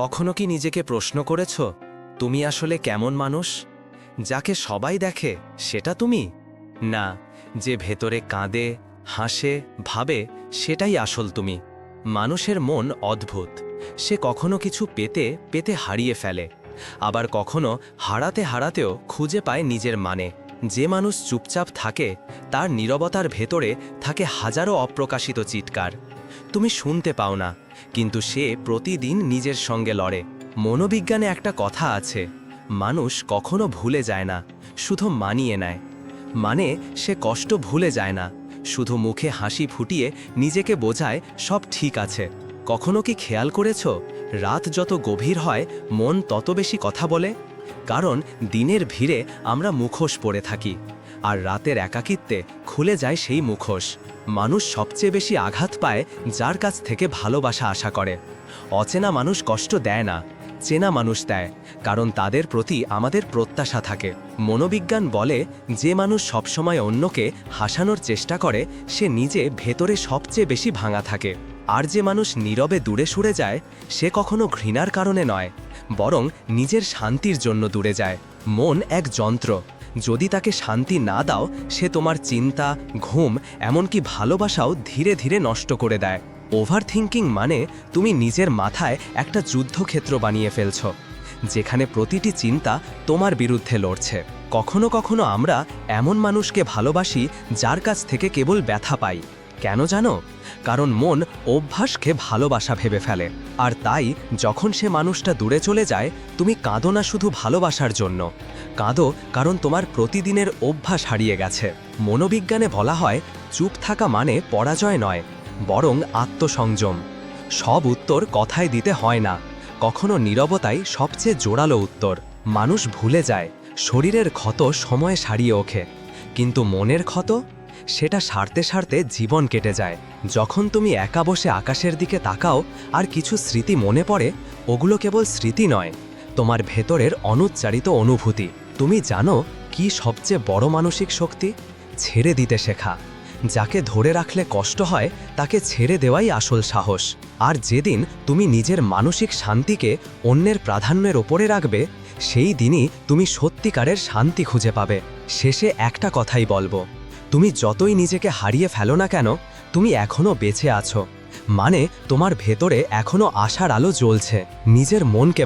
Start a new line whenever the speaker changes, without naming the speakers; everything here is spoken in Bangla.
কখনো কি নিজেকে প্রশ্ন করেছ, তুমি আসলে কেমন মানুষ? যাকে সবাই দেখে সেটা তুমি? না, যে ভেতরে কাঁদে, হাসে, ভাবে, সেটাই আসল তুমি। মানুষের মন অদ্ভুত। সে কখনো কিছু পেতে পেতে হারিয়ে ফেলে। আবার কখনো হারাতে হারাতেও খুঁজে পায় নিজের মানে। যে মানুষ চুপচাপ থাকে, তার নীরবতার ভেতরে থাকে হাজারো অপ্রকাশিত চিৎকার। তুমি শুনতে পাও না, কিন্তু সে প্রতিদিন নিজের সঙ্গে লড়ে। মনোবিজ্ঞানে একটা কথা আছে, মানুষ কখনো ভুলে যায় না, শুধু মানিয়ে নেয়। মানে সে কষ্ট ভুলে যায় না, শুধু মুখে হাসি ফুটিয়ে নিজেকে বোঝায় সব ঠিক আছে। কখনো কি খেয়াল করেছ, রাত যত গভীর হয়, মন তত বেশি কথা বলে? কারণ দিনের ভিড়ে আমরা মুখোশ পরে থাকি, আর রাতের একাকিত্বে খুলে যায় সেই মুখোশ। মানুষ সবচেয়ে বেশি আঘাত পায় যার কাছ থেকে ভালোবাসা আশা করে। অচেনা মানুষ কষ্ট দেয় না, চেনা মানুষ দেয়, কারণ তাদের প্রতি আমাদের প্রত্যাশা থাকে। মনোবিজ্ঞান বলে যে মানুষ সবসময় অন্যকে হাসানোর চেষ্টা করে, সে নিজে ভেতরে সবচেয়ে বেশি ভাঙা থাকে। আর যে মানুষ নীরবে দূরে সরে যায়, সে কখনো ঘৃণার কারণে নয়, বরং নিজের শান্তির জন্য দূরে যায়। মন এক যন্ত্র। যদি তাকে শান্তি না দাও, সে তোমার চিন্তা, ঘুম, এমনকি ভালোবাসাও ধীরে ধীরে নষ্ট করে দেয়। ওভার থিঙ্কিং মানে তুমি নিজের মাথায় একটা যুদ্ধক্ষেত্র বানিয়ে ফেলছ, যেখানে প্রতিটি চিন্তা তোমার বিরুদ্ধে লড়ছে। কখনো কখনো আমরা এমন মানুষকে ভালোবাসি যার কাছ থেকে কেবল ব্যথা পাই। কেন জানো? কারণ মন অভ্যাসকে ভালোবাসা ভেবে ফেলে। আর তাই, যখন সে মানুষটা দূরে চলে যায়, তুমি কাঁদো না শুধু ভালোবাসার জন্য। কাঁদো কারণ তোমার প্রতিদিনের অভ্যাস হারিয়ে গেছে। মনোবিজ্ঞানে বলা হয়, চুপ থাকা মানে পরাজয় নয়, বরং আত্মসংযম। সব উত্তর কথায় দিতে হয় না। কখনো নীরবতাই সবচেয়ে জোরালো উত্তর। মানুষ ভুলে যায়, শরীরের ক্ষত সময়ে সারিয়ে ওঠে। কিন্তু মনের ক্ষত? সেটা সারতে সারতে জীবন কেটে যায়। যখন তুমি একা বসে আকাশের দিকে তাকাও, আর কিছু স্মৃতি মনে পড়ে, ওগুলো কেবল স্মৃতি নয়, তোমার ভেতরের অনুচ্চারিত অনুভূতি। তুমি জানো কি সবচেয়ে বড় মানসিক শক্তি? ছেড়ে দিতে শেখা। যাকে ধরে রাখলে কষ্ট হয়, তাকে ছেড়ে দেওয়াই আসল সাহস। আর যেদিন তুমি নিজের মানসিক শান্তিকে অন্যের প্রাধান্যের ওপরে রাখবে, সেই দিনই তুমি সত্যিকারের শান্তি খুঁজে পাবে। শেষে একটা কথাই বলব তুমি যতই নিজেকে হারিয়ে ফেলো না কেন, তুমি এখনও বেঁচে আছো। মানে তোমার ভেতরে এখনও আশার আলো জ্বলছে। নিজের মনকে